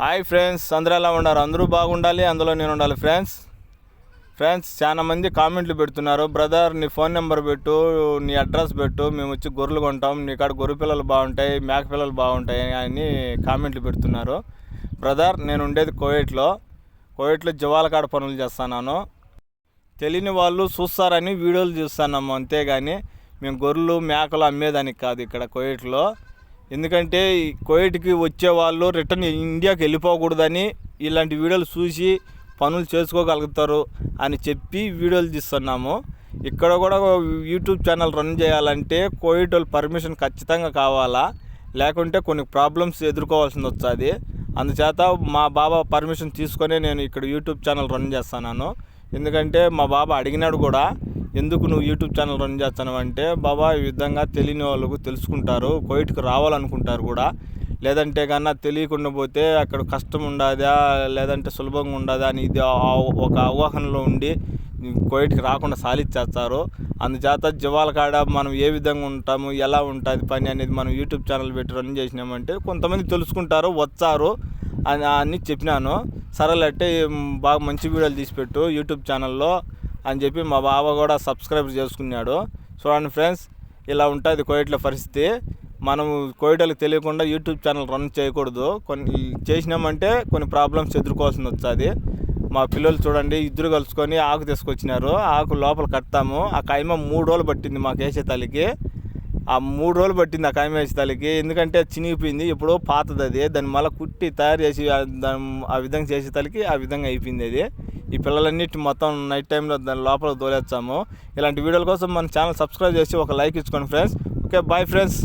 Hi friends అందరూ ఎలా ఉన్నారు? అందరూ బాగుండాలి అందులో నేను ఉండాలి. ఫ్రెండ్స్ ఫ్రెండ్స్ చాలా మంది కామెంట్లు పెడుతున్నారు. బ్రదర్ నీ ఫోన్ నెంబర్ పెట్టు నీ అడ్రస్ పెట్టు మేము వచ్చి గొర్రెలు కొంటాం. నీ కాడ గొర్రె పిల్లలు బాగుంటాయి మేక పిల్లలు బాగుంటాయి అని కామెంట్లు పెడుతున్నారు. బ్రదర్ నేను ఉండేది కోయేట్లో. కోయేట్లో జవాల కాడ పనులు చేస్తున్నాను. తెలియని వాళ్ళు చూస్తారని వీడియోలు చూస్తున్నాము అంతేగాని మేము గొర్రెలు మేకలు అమ్మేదానికి కాదు ఇక్కడ కోయేట్లో. ఎందుకంటే కోవిడ్కి వచ్చే వాళ్ళు రిటర్న్ ఇండియాకి వెళ్ళిపోకూడదని ఇలాంటి వీడియోలు చూసి పనులు చేసుకోగలుగుతారు అని చెప్పి వీడియోలు తీస్తున్నాము. ఇక్కడ కూడా యూట్యూబ్ ఛానల్ రన్ చేయాలంటే కోవిడ్ వాళ్ళు పర్మిషన్ ఖచ్చితంగా కావాలా? లేకుంటే కొన్ని ప్రాబ్లమ్స్ ఎదుర్కోవాల్సింది వస్తుంది. అందుచేత మా బాబా పర్మిషన్ తీసుకొని నేను ఇక్కడ యూట్యూబ్ ఛానల్ రన్ చేస్తున్నాను. ఎందుకంటే మా బాబా అడిగినాడు కూడా ఎందుకు నువ్వు యూట్యూబ్ ఛానల్ రన్ చేస్తాను అంటే బాబా ఈ విధంగా తెలియని వాళ్ళకు తెలుసుకుంటారు కోయిట్కి రావాలనుకుంటారు కూడా. లేదంటే కన్నా తెలియకుండా పోతే అక్కడ కష్టం ఉండదా లేదంటే సులభంగా ఉండదా అని ఇది ఒక అవగాహనలో ఉండి కోయిట్కి రాకుండా సాలిచ్చేస్తారు. అందుచేత జీవాల కాడ మనం ఏ విధంగా ఉంటాము ఎలా ఉంటుంది పని అనేది మనం యూట్యూబ్ ఛానల్ పెట్టి రన్ చేసినామంటే కొంతమంది తెలుసుకుంటారు వచ్చారు అని అని చెప్పినాను. సరేలంటే బాగా మంచి వీడియోలు తీసి పెట్టు యూట్యూబ్ ఛానల్లో. అని చెప్పి మా బావ కూడా సబ్స్క్రైబ్ చేసుకున్నాడు. చూడండి ఫ్రెండ్స్ ఇలా ఉంటుంది కోయిట్ల పరిస్థితి. మనము కోయిటలకు తెలియకుండా యూట్యూబ్ ఛానల్ రన్ చేయకూడదు. కొన్ని చేసినామంటే కొన్ని ప్రాబ్లమ్స్ ఎదుర్కోవాల్సింది వస్తుంది. మా పిల్లలు చూడండి ఇద్దరు కలుసుకొని ఆకు తీసుకొచ్చినారు. ఆకు లోపల కడతాము. ఆ కాయమ మూడు రోజులు పట్టింది మాకు వేసే తల్లికి. ఆ మూడు రోజులు పట్టింది ఆ కాయమ వేసే తల్లికి. ఎందుకంటే అది చినిగిపోయింది. ఇప్పుడు పాతది అది. దాన్ని మళ్ళీ కుట్టి తయారు చేసి ఆ విధంగా చేసే తల్లికి ఆ విధంగా అయిపోయింది అది. ఈ పిల్లలన్నిటి మొత్తం నైట్ టైంలో దాని లోపల తోలేస్తాము ఇలాంటి వీడియోల కోసం మన ఛానల్ సబ్స్క్రైబ్ చేసి ఒక లైక్ ఇచ్చుకోండి ఫ్రెండ్స్ ఓకే బాయ్ ఫ్రెండ్స్